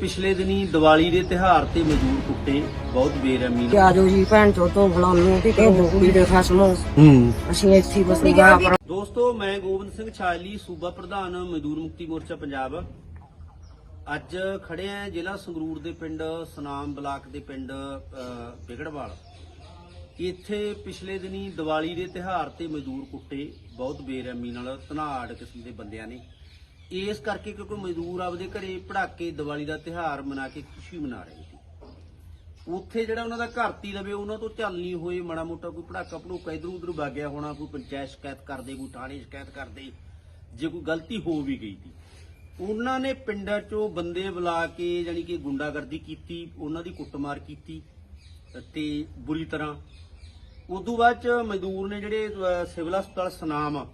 ਪਿਛਲੇ ਦਿਨੀ ਦੀਵਾਲੀ ਦੇ ਤਿਹਾਰ ਤੇ ਮਜ਼ਦੂਰ ਕੁੱਟੇ ਬਹੁਤ ਬੇਰਹਿਮੀ ਕਿ ਆ ਜਾਓ ਜੀ ਭੈਣ ਚੋ ਤੋਂ ਬੁਲਾਉਣੂ ਕਿ ਕਿਹੋ ਦੇ ਖਸਮੋ ਹੂੰ। ਅਸੀਂ ਇੱਥੇ ਬਸ ਨਿਗਾਹ ਪਰ ਦੋਸਤੋ ਮੈਂ ਗੋਬਿੰਦ ਸਿੰਘ ਛਾਜਲੀ ਸੂਬਾ ਪ੍ਰਧਾਨ ਮਜ਼ਦੂਰ ਮੁਕਤੀ ਮੋਰਚਾ ਪੰਜਾਬ। ਅੱਜ ਖੜੇ ਆ ਜ਼ਿਲ੍ਹਾ ਸੰਗਰੂਰ ਦੇ ਪਿੰਡ ਸੁਨਾਮ ਬਲਾਕ ਦੇ ਪਿੰਡ ਅਹ, ਬਿਗੜਵਾਲ ਇੱਥੇ ਪਿਛਲੇ ਦਿਨੀ ਦੀਵਾਲੀ ਦੇ ਤਿਹਾਰ ਤੇ ਮਜ਼ਦੂਰ ਕੁੱਟੇ ਬਹੁਤ ਬੇਰਹਿਮੀ ਨਾਲ ਧਨਾੜ ਕਿਸਮ ਦੇ ਬੰਦਿਆਂ ਨੇ ਇਸ ਕਰਕੇ ਕਿਉਂਕਿ ਮਜ਼ਦੂਰ ਆਪਦੇ ਘਰੇ ਪੜਾਕੇ ਦੀਵਾਲੀ ਦਾ ਤਿਹਾਰ ਮਨਾ ਕੇ ਖੁਸ਼ੀ ਮਨਾ ਰਹੇ ਸੀ। ਉੱਥੇ ਜਿਹੜਾ ਉਹਨਾਂ ਦਾ ਘਰ ਤੀ ਲਵੇ, ਉਹਨਾਂ ਤੋਂ ਚੱਲ ਨਹੀਂ ਹੋਏ, ਮਾੜਾ ਮੋਟਾ ਕੋਈ ਪੜਾਕਾ ਪੜੂਕਾ ਇਧਰ ਉਧਰ ਵਗਿਆ ਹੋਣਾ, ਕੋਈ ਪੰਚਾਇਤ ਸ਼ਿਕਾਇਤ ਕਰਦੇ ਕੋਈ ਥਾਣੇ ਸ਼ਿਕਾਇਤ ਕਰਦੇ ਜੇ ਕੋਈ ਗਲਤੀ ਹੋ ਵੀ ਗਈ ਸੀ। ਉਹਨਾਂ ਨੇ ਪਿੰਡਾਂ ਚੋਂ ਬੰਦੇ ਬੁਲਾ ਕੇ ਜਾਨੀ ਕਿ ਗੁੰਡਾਗਰਦੀ ਕੀਤੀ, ਉਹਨਾਂ ਦੀ ਕੁੱਟਮਾਰ ਕੀਤੀ ਤੇ ਬੁਰੀ ਤਰ੍ਹਾਂ। ਉਦੋਂ ਬਾਅਦ ਚ ਮਜ਼ਦੂਰ ਨੇ ਜਿਹੜੇ ਸਿਵਲ ਹਸਪਤਾਲ ਸਨਾਮ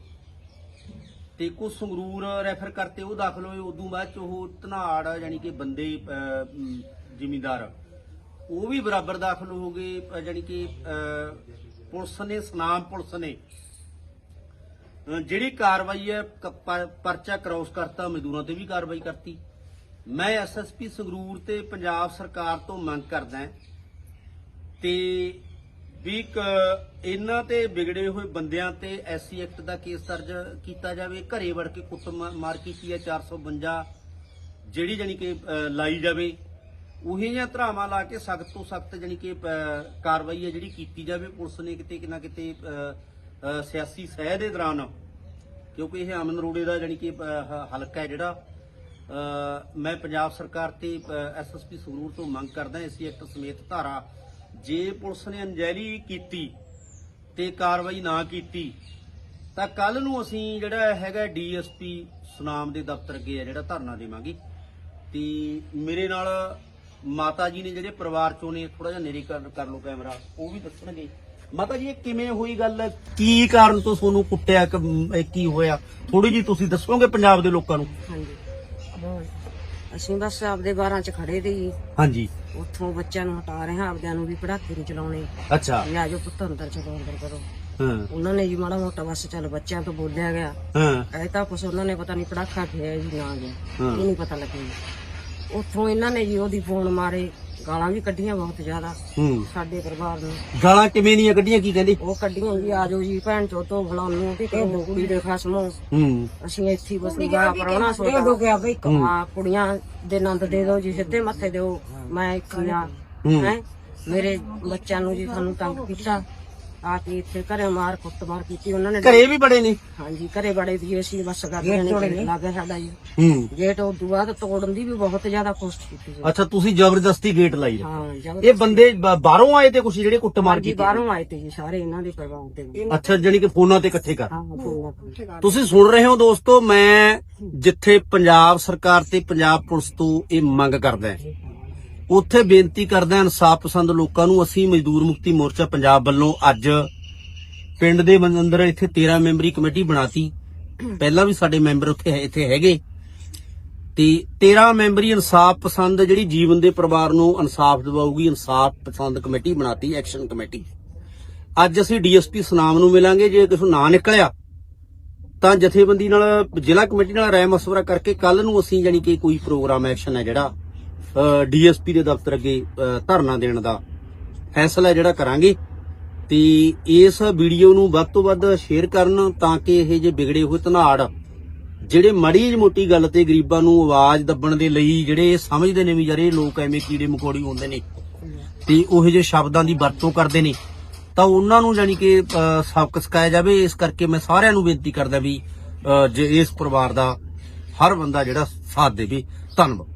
ਤੇ ਕੋ ਸੰਗਰੂਰ ਰੈਫਰ ਕਰਤੇ ਉਹ ਦਾਖਲ ਹੋਏ ਉਦੋਂ ਬਾਅਦ ਚ ਉਹ ਧਨਾੜ ਯਾਨੀ ਕਿ ਬੰਦੇ ਅਹ, ਜ਼ਿਮੀਂਦਾਰ। ਉਹ ਵੀ ਬਰਾਬਰ ਦਾਖਲ ਹੋ ਗਏ ਅਹ, ਜਾਣੀ ਕਿ ਪੁਲਿਸ ਨੇ ਸਨਾਮ ਪੁਲਿਸ ਨੇ। ਜਿਹੜੀ ਕਾਰਵਾਈ ਹੈ ਪਰਚਾ ਕ੍ਰੋਸ ਕਰਤਾ ਮਜ਼ਦੂਰਾਂ ਤੇ ਵੀ ਕਾਰਵਾਈ ਕਰਤੀ। ਮੈਂ ਐਸਐਸਪੀ ਸੰਗਰੂਰ ਤੇ ਪੰਜਾਬ ਸਰਕਾਰ ਤੋਂ ਮੰਗ ਕਰਦਾ ਹਾਂ। ਤੇ ਵੀ ਇੱਕ ਇਹਨਾਂ ਤੇ ਵਿਗੜੇ ਹੋਏ ਬੰਦਿਆਂ ਤੇ ਐਸਸੀ ਐਕਟ ਦਾ ਕੇਸ ਦਰਜ ਕੀਤਾ ਜਾਵੇ ਘਰੇ ਵੜ ਕੇ ਕੁੱਟ ਮਾਰ ਕੀਤੀ ਹੈ 452 ਜਿਹੜੀ ਜਾਨੀ ਕਿ ਲਾਈ ਜਾਵੇ ਉਹੀ ਜਿਹੀਆਂ ਧਰਾਵਾਂ ਲਾ ਕੇ ਸਖਤ ਤੋਂ ਸਖਤ ਜਾਨੀ ਕਿ ਕਾਰਵਾਈ ਹੈ ਜਿਹੜੀ ਕੀਤੀ ਜਾਵੇ ਪੁਲਿਸ ਨੇ ਕਿਤੇ ਕਿਨਾ ਕਿਤੇ ਅਹ, ਅਹ, ਸਿਆਸੀ ਸਹਿ ਦੇ ਦੌਰਾਨ ਕਿਉਂਕਿ ਇਹ ਅਮਨ ਰੋੜੇ ਦਾ ਜਾਨੀ ਕਿ ਹਲਕਾ ਹੈ ਜਿਹੜਾ ਮੈਂ ਪੰਜਾਬ ਸਰਕਾਰ ਤੇ ਐਸਐਸਪੀ ਸੰਗਰੂਰ ਤੋਂ ਮੰਗ ਕਰਦਾ ਐਸਸੀ ਐਕਟ ਸਮੇਤ ਧਾਰਾ ਜੇ ਪੁਲਿਸ ਨੇ ਅਣਗਹਿਲੀ ਕੀਤੀ ਤੇ ਕਾਰਵਾਈ ਨਾ ਕੀਤੀ ਤਾਂ ਕੱਲ ਨੂੰ ਅਸੀਂ ਜਿਹੜਾ ਹੈਗਾ ਡੀਐਸਪੀ ਸੁਨਾਮ ਦੇ ਦਫ਼ਤਰ ਅੱਗੇ ਹੈ ਜਿਹੜਾ ਧਰਨਾ ਦੇਵਾਂਗੇ। ਤੇ ਮੇਰੇ ਨਾਲ ਮਾਤਾ ਜੀ ਨੇ ਜਿਹੜੇ ਪਰਿਵਾਰ ਚੋਂ ਨੇ ਥੋੜਾ ਜਿਹਾ ਨੇੜੇ ਕਰ ਕਰ ਲਓ ਕੈਮਰਾ ਉਹ ਵੀ ਦੱਸਣਗੇ। ਮਾਤਾ ਜੀ ਇਹ ਕਿਵੇਂ ਹੋਈ ਗੱਲ? ਕੀ ਕਾਰਨ ਤੋਂ ਤੁਹਾਨੂੰ ਕੁੱਟਿਆ? ਕਿ, ਕੀ ਹੋਇਆ? ਥੋੜੀ ਜੀ ਤੁਸੀਂ ਦੱਸੋਗੇ ਪੰਜਾਬ ਦੇ ਲੋਕਾਂ ਨੂੰ? ਹਾਂਜੀ। ਅਸੀਂ ਬਸ ਆਪਦੇ 12 ਚ ਖੜੇ ਤੇ ਜੀ ਹਾਂਜੀ। ਉੱਥੋਂ ਬੱਚਿਆਂ ਨੂੰ ਹਟਾ ਰਹੇ ਹਾਂ ਆਪਦਿਆਂ ਨੂੰ ਵੀ ਪੜਾਕੇ ਨਹੀਂ ਚਲਾਉਣੇ। ਅੱਛਾ। ਵੀ ਆ ਜਾਓ ਪੁੱਤ ਅੰਦਰ ਚਲੋ ਅੰਦਰ ਕਰੋ। ਹਾਂ। ਉਹਨਾਂ ਨੇ ਜੀ ਮਾੜਾ ਮੋਟਾ ਬਸ ਚੱਲ ਬੱਚਿਆਂ ਤੋਂ ਬੋਲਿਆ ਗਿਆ। ਹਾਂ। ਇਹ ਤਾਂ ਕੁਛ ਉਹਨਾਂ ਨੇ ਪਤਾ ਨਹੀਂ ਪੜਾਕਾ ਖਿਆ ਜੀ ਨਾ ਗਿਆ। ਇਹ ਨਹੀਂ ਪਤਾ ਲੱਗਿਆ। ਉੱਥੋਂ ਇਹਨਾਂ ਨੇ ਜੀ ਉਹਦੀ ਫੋਨ ਮਾਰੇ। ਗਾਲਾਂ ਵੀ ਕੱਢੀਆਂ ਬਹੁਤ ਜ਼ਿਆਦਾ। ਹੂੰ। ਸਾਡੇ ਪਰਿਵਾਰ ਨੂੰ। ਗਾਲਾਂ ਕਿਵੇਂ ਦੀਆਂ ਕੱਢੀਆਂ ਕੀ ਕਹਿੰਦੇ? ਉਹ ਕੱਢੀਆਂ ਜੀ ਆ ਜਾਓ ਜੀ ਭੈਣ ਚੋ ਤੋਂ ਬੁਲਾਉਣੂ ਕਿ ਕਿਹੋ ਕੁੜੀ ਦੇ ਖਸਮੋ। ਹੂੰ। ਅਸੀਂ ਇੱਥੇ ਬਸ ਨਿਗਾਹ ਪਰਾਉਣਾ ਸੋਚਦਾ ਹੋ ਗਿਆ ਬਈ। ਕੁੜੀਆਂ ਦੇ ਨੰਦ ਦੇ ਦਿਓ ਜੀ ਸਿੱਧੇ ਮੱਥੇ ਦਿਓ। ਮੈਂ ਇੱਥੇ ਆ। ਹੂੰ। ਹੈ? ਮੇਰੇ ਬੱਚਿਆਂ ਨੂੰ ਜੀ ਸਾਨੂੰ ਤੰਗ ਕੀਤਾ। ਆ ਕੇ ਇੱਥੇ ਘਰੇ ਮਾਰ ਕੁੱਟ ਮਾਰ ਕੀਤੀ ਉਹਨਾਂ ਨੇ। ਘਰੇ ਵੀ ਬੜੇ ਨੇ? ਹਾਂਜੀ ਘਰੇ ਬੜੇ ਦੀ ਅਸੀਂ ਬਸ ਕਰਦੇ ਨੇ? ਲੱਗੇ ਸਾਡਾ ਜੀ। ਹੂੰ। ਗੇਟ ਉਹ ਤੋਂ ਬਾਅਦ ਤੋੜਨ ਦੀ ਵੀ ਬਹੁਤ ਜ਼ਿਆਦਾ ਕੋਸ਼ਿਸ਼ ਕੀਤੀ ਅੱਛਾ ਤੁਸੀਂ ਜ਼ਬਰਦਸਤੀ ਗੇਟ ਲਾਈ ਹੈ। ਇਹ ਬੰਦੇ ਬਾਹਰੋਂ ਆਏ ਤੇ ਕੁਛ ਜਿਹੜੇ ਕੁੱਟਮਾਰ ਜੀ ਕੀਤੀ? ਬਾਹਰੋਂ ਆਏ ਤੇ ਜੀ ਸਾਰੇ ਇਹਨਾਂ ਦੇ ਪਰਿਵਾਰ ਦੇ। ਅੱਛਾ ਜਾਨੀ ਕਿ ਫੋਨਾਂ ਤੇ। ਇਕੱਠੇ ਕਰ। ਤੁਸੀਂ ਸੁਣ ਰਹੇ ਹੋ ਦੋਸਤੋ ਮੈਂ ਜਿੱਥੇ ਪੰਜਾਬ ਸਰਕਾਰ ਤੇ ਪੰਜਾਬ ਪੁਲਿਸ ਤੋਂ ਇਹ ਮੰਗ ਕਰਦਾ ਹਾਂ। ਉੱਥੇ ਬੇਨਤੀ ਕਰਦਾ ਇਨਸਾਫ ਪਸੰਦ ਲੋਕਾਂ ਨੂੰ ਅਸੀਂ ਮਜ਼ਦੂਰ ਮੁਕਤੀ ਮੋਰਚਾ ਪੰਜਾਬ ਵੱਲੋਂ ਅੱਜ ਪਿੰਡ ਦੇ ਅੰਦਰ ਇੱਥੇ 13 ਮੈਂਬਰੀ ਕਮੇਟੀ ਬਣਾਤੀ। ਪਹਿਲਾਂ ਵੀ ਸਾਡੇ ਮੈਂਬਰ ਉੱਥੇ ਇੱਥੇ ਹੈਗੇ। ਤੇ 13 ਮੈਂਬਰੀ ਇਨਸਾਫ ਪਸੰਦ ਜਿਹੜੀ ਜੀਵਨ ਦੇ ਪਰਿਵਾਰ ਨੂੰ ਇਨਸਾਫ ਦਿਵਾਊਗੀ, ਇਨਸਾਫ ਪਸੰਦ ਕਮੇਟੀ ਬਣਾਤੀ, ਐਕਸ਼ਨ ਕਮੇਟੀ। ਅੱਜ ਅਸੀਂ ਡੀਐਸਪੀ ਸੁਨਾਮ ਨੂੰ ਮਿਲਾਂਗੇ, ਜੇ ਕਿਸੇ ਨਾ ਨਿਕਲਿਆ, ਤਾਂ ਜਥੇਬੰਦੀ ਨਾਲ, ਜ਼ਿਲ੍ਹਾ ਕਮੇਟੀ ਨਾਲ ਰਾਏ ਮਸ਼ਵਰਾ ਕਰਕੇ ਕੱਲ ਨੂੰ ਅਸੀਂ ਜਾਨੀ ਕਿ ਕੋਈ ਪ੍ਰੋਗਰਾਮ ਐਕਸ਼ਨ ਹੈ ਜਿਹੜਾ ਡੀਐਸਪੀ ਦੇ ਦਫ਼ਤਰ ਅੱਗੇ ਧਰਨਾ ਦੇਣ ਦਾ ਫੈਸਲਾ ਜਿਹੜਾ ਕਰਾਂਗੇ। ਤੇ ਇਸ ਵੀਡੀਓ ਨੂੰ ਵੱਧ ਤੋਂ ਵੱਧ ਸ਼ੇਅਰ ਕਰਨ ਤਾਂ ਕਿ ਇਹ ਜੇ ਵਿਗੜੇ ਹੋਏ ਧਨਾੜ, ਜਿਹੜੇ ਮੜੀ ਮੋਟੀ ਗੱਲ ਤੇ ਗਰੀਬਾਂ ਨੂੰ ਆਵਾਜ਼ ਦੱਬਣ ਦੇ ਲਈ ਜਿਹੜੇ ਇਹ ਸਮਝਦੇ ਨੇ ਵੀ ਯਾਰ ਇਹ ਲੋਕ ਐਵੇਂ ਕੀੜੇ ਮਕੌੜੀ ਹੁੰਦੇ ਨੇ ਤੇ ਉਹ ਜਿਹੇ ਸ਼ਬਦਾਂ ਦੀ ਵਰਤੋਂ ਕਰਦੇ ਨੇ, ਤਾਂ ਉਹਨਾਂ ਨੂੰ ਜਾਨੀ ਕਿ ਸਬਕ ਸਿਖਾਇਆ ਜਾਵੇ। ਇਸ ਕਰਕੇ ਮੈਂ ਸਾਰਿਆਂ ਨੂੰ ਬੇਨਤੀ ਕਰਦਾ ਵੀ ਜੇ ਇਸ ਪਰਿਵਾਰ ਦਾ ਹਰ ਬੰਦਾ ਜਿਹੜਾ ਸਾਥ ਦੇਵੇ, ਧੰਨਵਾਦ।